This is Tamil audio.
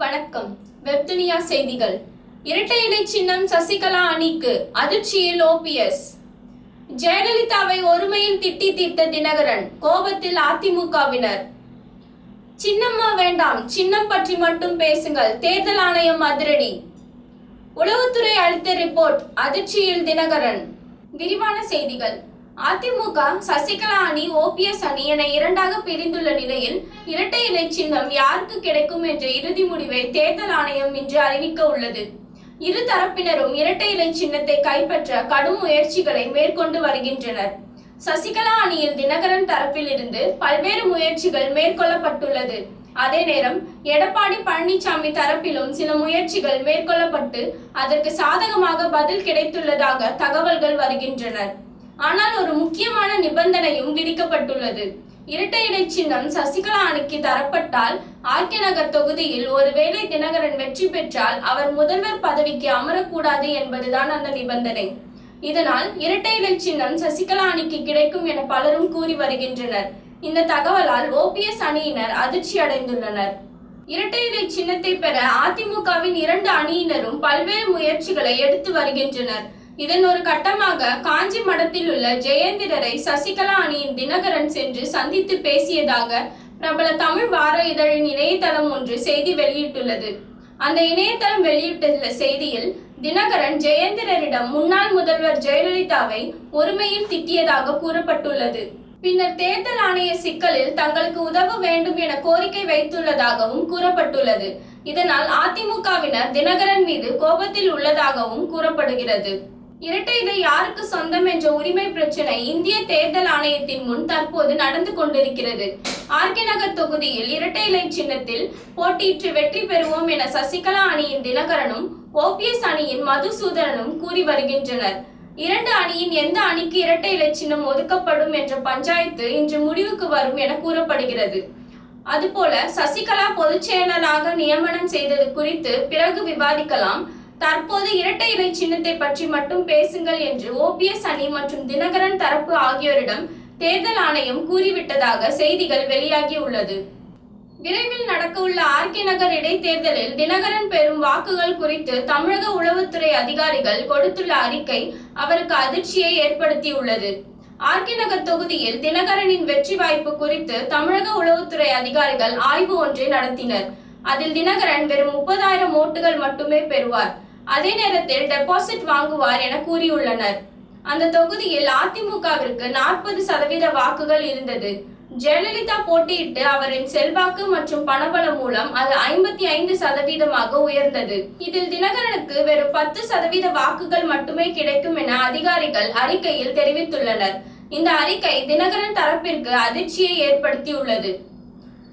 வணக்கம். வெப்துனியா செய்திகள். இரட்டை இலை சின்னம் சசிகலா அணிக்கு அதிர்ச்சியில் ஓபிஎஸ் ஜெயலலிதாவை ஒருமையில் திட்டி தீர்த்த தினகரன் கோபத்தில் அதிமுகவினர். சின்னம்மா வேண்டாம் சின்னம் பற்றி மட்டும் பேசுங்கள் தேர்தல் ஆணையம் அதிரடி. உளவுத்துறை அளித்த ரிப்போர்ட் அதிர்ச்சியில் தினகரன். விரிவான செய்திகள். அதிமுக சசிகலா அணி ஓபிஎஸ் அணி என இரண்டாக பிரிந்துள்ள நிலையில் இரட்டை இலை சின்னம் யாருக்கு கிடைக்கும் என்ற இறுதி முடிவை தேர்தல் ஆணையம் இன்று அறிவிக்க உள்ளது. இரு தரப்பினரும் இரட்டை இலை சின்னத்தை கைப்பற்ற கடும் முயற்சிகளை மேற்கொண்டு வருகின்றனர். சசிகலா அணியில் தினகரன் தரப்பில் இருந்து பல்வேறு முயற்சிகள் மேற்கொள்ளப்பட்டுள்ளது. அதே நேரம் எடப்பாடி பழனிசாமி தரப்பிலும் சில முயற்சிகள் மேற்கொள்ளப்பட்டு அதற்கு சாதகமாக பதில் கிடைத்துள்ளதாக தகவல்கள் வருகின்றனர் ஆனால் ஒரு முக்கியமான நிபந்தனையும் விதிக்கப்பட்டுள்ளது. இரட்டை இலை சின்னம் சசிகலா அணிக்கு தரப்பட்டால் ஆர்கே நகர் தொகுதியில் ஒருவேளை தினகரன் வெற்றி பெற்றால் அவர் முதல்வர் பதவிக்கு அமரக்கூடாது என்பதுதான் அந்த நிபந்தனை. இதனால் இரட்டை இலை சின்னம் சசிகலா அணிக்கு கிடைக்கும் என பலரும் கூறி வருகின்றனர். இந்த தகவலால் ஓபிஎஸ் அணியினர் அதிர்ச்சி அடைந்துள்ளனர். இரட்டை இலை சின்னத்தை பெற அதிமுகவின் இரண்டு அணியினரும் பல்வேறு முயற்சிகளை எடுத்து வருகின்றனர். இதன் ஒரு கட்டமாக காஞ்சி மடத்தில் உள்ள ஜெயேந்திரரை சசிகலா அணியின் தினகரன் சென்று சந்தித்து பேசியதாக பிரபல தமிழ் வார இதழின் இணையதளம் ஒன்று செய்தி வெளியிட்டுள்ளது. அந்த இணையதளம் வெளியிட்டுள்ள செய்தியில் தினகரன் ஜெயேந்திரரிடம் முன்னாள் முதல்வர் ஜெயலலிதாவை ஒருமையில் திட்டியதாக கூறப்பட்டுள்ளது. பின்னர் தேர்தல் ஆணைய சிக்கலில் தங்களுக்கு உதவ வேண்டும் என கோரிக்கை வைத்துள்ளதாகவும் கூறப்பட்டுள்ளது. இதனால் அதிமுகவினர் தினகரன் மீது கோபத்தில் உள்ளதாகவும் கூறப்படுகிறது. இரட்டை இலை யாருக்கு சொந்தம் என்ற உரிமை பிரச்சனை இந்திய தேர்தல் ஆணையத்தின் முன் தற்போது நடந்து கொண்டிருக்கிறது. ஆர்கே நகர் தொகுதியில் இரட்டை இலை சின்னத்தில் போட்டியிட்டு வெற்றி பெறுவோம் என சசிகலா அணியின் தினகரனும் ஓபிஎஸ் அணியின் மதுசூதரனும் கூறி வருகின்றனர். இரண்டு அணியின் எந்த அணிக்கு இரட்டை இலை சின்னம் ஒதுக்கப்படும் என்ற பஞ்சாயத்து இன்று முடிவுக்கு வரும் என கூறப்படுகிறது. அதுபோல சசிகலா பொதுச் செயலராக நியமனம் செய்தது குறித்து பிறகு விவாதிக்கலாம். தற்போது இரட்டை இலை சின்னத்தை பற்றி மட்டும் பேசுங்கள் என்று ஓபிஎஸ் அணி மற்றும் தினகரன் தரப்பு ஆகியோரிடம் தேர்தல் ஆணையம் கூறிவிட்டதாக செய்திகள் வெளியாகி உள்ளது விரைவில் நடக்கவுள்ள ஆர்கே நகர் இடைத்தேர்தலில் தினகரன் பெறும் வாக்குகள் குறித்து தமிழக உளவுத்துறை அதிகாரிகள் கொடுத்துள்ள அறிக்கை அவருக்கு அதிர்ச்சியை ஏற்படுத்தியுள்ளது. ஆர்கே நகர் தொகுதியில் தினகரனின் வெற்றி வாய்ப்பு குறித்து தமிழக உளவுத்துறை அதிகாரிகள் ஆய்வு ஒன்றை நடத்தினர். அதில் தினகரன் வெறும் முப்பதாயிரம் ஓட்டுகள் மட்டுமே பெறுவார். அதே நேரத்தில் டெபாசிட் வாங்குவார் என கூறியுள்ளனர். அந்த தொகுதியில் அதிமுகவிற்கு நாற்பது சதவீத வாக்குகள் இருந்தது. ஜெயலலிதா போட்டியிட்டு அவரின் செல்வாக்கு மற்றும் பணபலம் மூலம் அது ஐம்பத்தி ஐந்து சதவீதமாக உயர்ந்தது. இதில் தினகரனுக்கு வெறும் பத்து சதவீத வாக்குகள் மட்டுமே கிடைக்கும் என அதிகாரிகள் அறிக்கையில் தெரிவித்துள்ளனர். இந்த அறிக்கை தினகரன் தரப்பிற்கு அதிர்ச்சியை ஏற்படுத்தியுள்ளது.